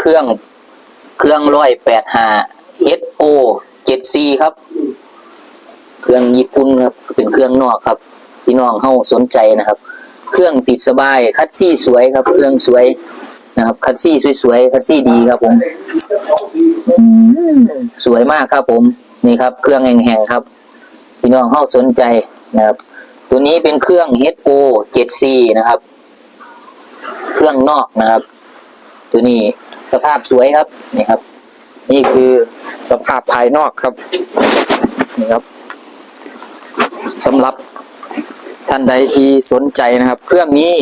เครื่องเครื่องร้อยแปดห้า SO เจ็ด C ครับ เครื่องญี่ปุ่นครับ เป็นเครื่องนอกครับ พี่น้องเฮาสนใจนะครับ เครื่องติดสบายคัดซี่สวยครับ เครื่องสวยนะครับ คัดซี่สวยๆคัดซี่ดีครับผมสวยมากครับผมนี่ครับ เครื่องแห่งๆครับ พี่น้องเฮาสนใจนะครับ ตัวนี้เป็นเครื่อง HO 7C นะครับ เครื่องนอกนะครับ ตัวนี้ สภาพสวยครับนี่ครับ นี่คือสภาพภายนอกครับนี่ครับสำหรับท่านใดที่สนใจนะครับ เครื่องนี้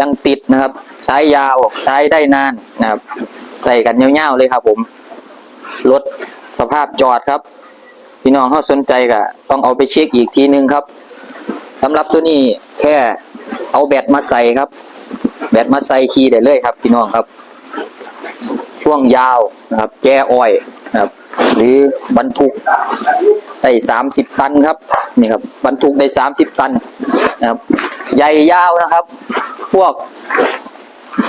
ยังติดนะครับ ใช้ยาวใช้ได้นานนะครับ ใส่กันเงี้ยวๆเลยครับ ผมรถสภาพจอดครับ พี่น้องเขาสนใจก็ต้องเอาไปเช็คอีกทีนึงครับสำหรับตัวนี้แค่เอาแบตมาใส่ครับ แบตมาใส่คีย์ได้เลยครับ พี่น้องครับ ช่วงยาวนะครับ แก้อ้อยนะครับ หรือบรรทุกได้สามสิบตันครับนี่ครับบรรทุกได้สามสิบตันนะครับใหญ่ยาวนะครับ พวก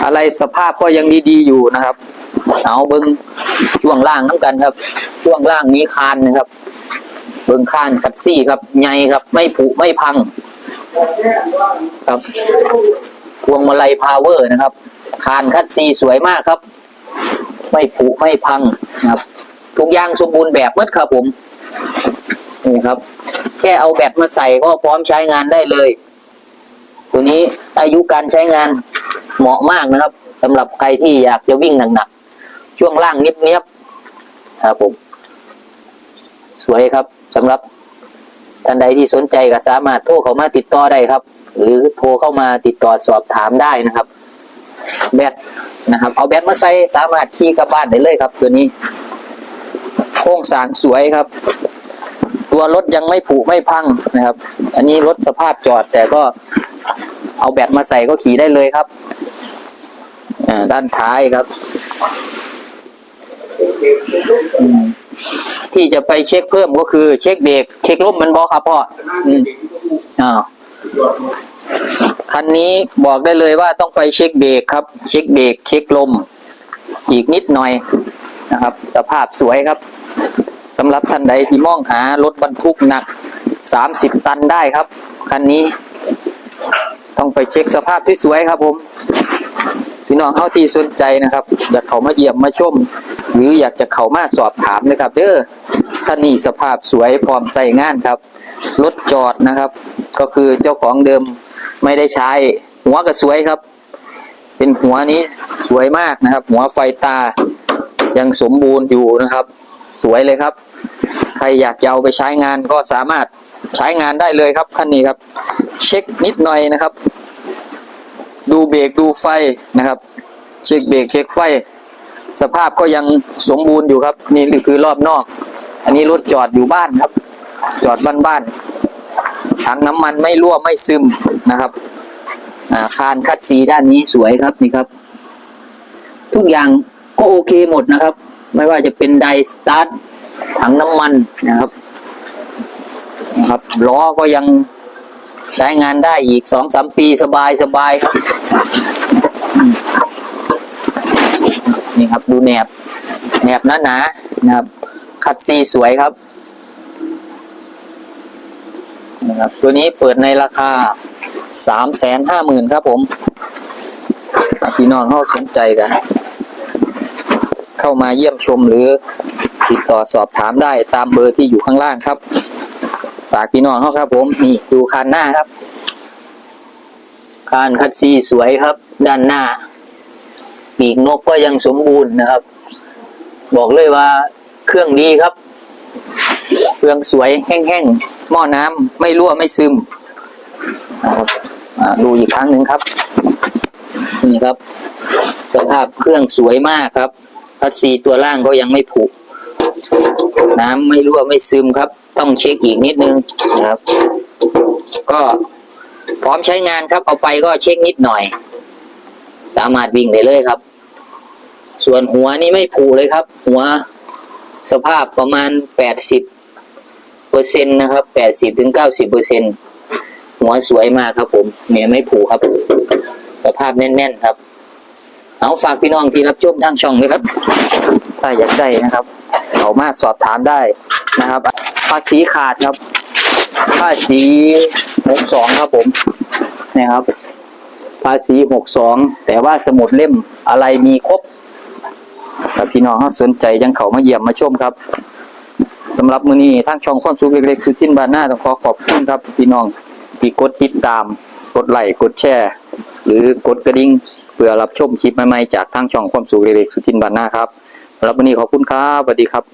อะไรสภาพก็ยังดีๆอยู่นะครับเอาเบิ้งช่วงล่างน้ำกันครับ ช่วงล่างนี้คานนะครับ เบิ้งคานคัดซี่ครับใหญ่ครับ ไม่ผุไม่พัง ครับพวงมาลัยพาวเวอร์นะครับ คานคัดซีสวยมากครับ ไม่ผุไม่พังนะครับ ทุกอย่างสมบูรณ์แบบมดครับผมนี่ครับ แค่เอาแบตมาใส่ก็พร้อมใช้งานได้เลย ตัวนี้อายุการใช้งานเหมาะมากนะครับสำหรับใครที่อยากจะวิ่งหนักๆช่วงล่างนิบเนียบๆครับผมสวยครับสำหรับท่านใดที่สนใจก็สามารถโทรเข้ามาติดต่อได้ครับ หรือโทรเข้ามาติดต่อสอบถามได้นะครับ แบตนะครับ เอาแบตมาใส่สามารถขี่กลับบ้านได้เลยครับ ตัวนี้โครงสร้างสวยครับ ตัวรถยังไม่ผุไม่พังนะครับ อันนี้รถสภาพจอดแต่ก็เอาแบตมาใส่ก็ขี่ได้เลยครับด้านท้ายครับ ที่จะไปเช็คเพิ่มก็คือ เช็คเบรกเช็คลมมันบอครับพ่ออืมอ้าว คันนี้บอกได้เลยว่าต้องไปเช็คเบรกครับ เช็คเบรกเช็คลม อีกนิดหน่อยนะครับ สภาพสวยครับสำหรับท่านใดที่มองหารถบรรทุกหนัก 30 ตันได้ครับ คันนี้ ต้องไปเช็คสภาพที่สวยครับผมพี่น้องเข้าที่สนใจนะครับ อยากเขามาเยี่ยมมาชม หรืออยากจะเขามาสอบถามนะครับเด้อคันนี้สภาพสวยพร้อมใส่งานครับรถจอดนะครับ ก็คือเจ้าของเดิม ไม่ได้ใช้ หัวก็สวยครับ เป็นหัวนี้สวยมากนะครับ หัวไฟตายังสมบูรณ์อยู่นะครับ สวยเลยครับ ใครอยากจะเอาไปใช้งานก็สามารถใช้งานได้เลยครับคันนี้ครับ เช็คนิดหน่อยนะครับ ดูเบรกดูไฟนะครับ เช็คเบรกเช็คไฟ สภาพก็ยังสมบูรณ์อยู่ครับ นี่คือรอบนอก อันนี้รถจอดอยู่บ้านครับ จอดบ้านๆ ถังน้ำมันไม่รั่วไม่ซึมนะครับอาคานคัดสีด้านนี้สวยครับนี่ครับ ทุกอย่างก็โอเคหมดนะครับ ไม่ว่าจะเป็นไดสตาร์ทถังน้ำมันนะครับนะครับล้อก็ยังใช้งานได้อีกสองสามปีสบายสบายครับนี่ครับดูแหนบแหนบหนาๆนะครับ คัดซีสวยครับ นะครับ ตัวนี้เปิดในราคาสามแสนห้าหมื่นครับผมพี่น้องเข้าสนใจกัน เข้ามาเยี่ยมชมหรือติดต่อสอบถามได้ตามเบอร์ที่อยู่ข้างล่างครับ ฝากพี่น้องเขาครับผม นี่ดูคานหน้าครับ คานคัดซีสวยครับ ด้านหน้าปีกนกก็ยังสมบูรณ์นะครับ บอกเลยว่าเครื่องดีครับ เครื่องสวยแห้งๆ หม้อน้ำไม่รั่วไม่ซึมนะครับดูอีกครั้งหนึ่งครับ นี่ครับ สภาพเครื่องสวยมากครับพัดซีตัวล่างก็ยังไม่ผุน้ำไม่รั่วไม่ซึมครับ ต้องเช็คอีกนิดนึงนะครับ ก็พร้อมใช้งานครับ เอาไปก็เช็คนิดหน่อย สามารถวิ่งได้เลยครับ ส่วนหัวนี่ไม่ผุเลยครับ หัวสภาพประมาณแปดสิบ ปอร์เซ็นต์นะครับแปดสิบถึงเก้าสิบเปอร์เซ็นต์หัวสวยมากครับผมเนี่ยไม่ผุครับสภาพแน่นๆครับ เอาฝากพี่น้องที่รับชมทางช่องด้วยครับ ถ้าอยากได้นะครับเขามาสอบถามได้นะครับภาษีขาดครับภาษีหกสองครับผมนะครับ ภาษีหกสองแต่ว่าสมุดเล่มอะไรมีครบพี่น้องเขาสนใจยังเขามาเยี่ยมมาชมครับ สำหรับมื้อนี้ทางช่องความสุขเล็กๆสุดจินบานหน้าต้องขอขอบคุณครับ พี่น้องที่กดติดตาม กดไลค์กดแชร์หรือกดกระดิ่งเพื่อรับชมคลิปใหม่ๆจากทางช่องความสุขเล็กๆสุดจินบานหน้าครับสำหรับวันนี้ขอบคุณครับสวัสดีครับ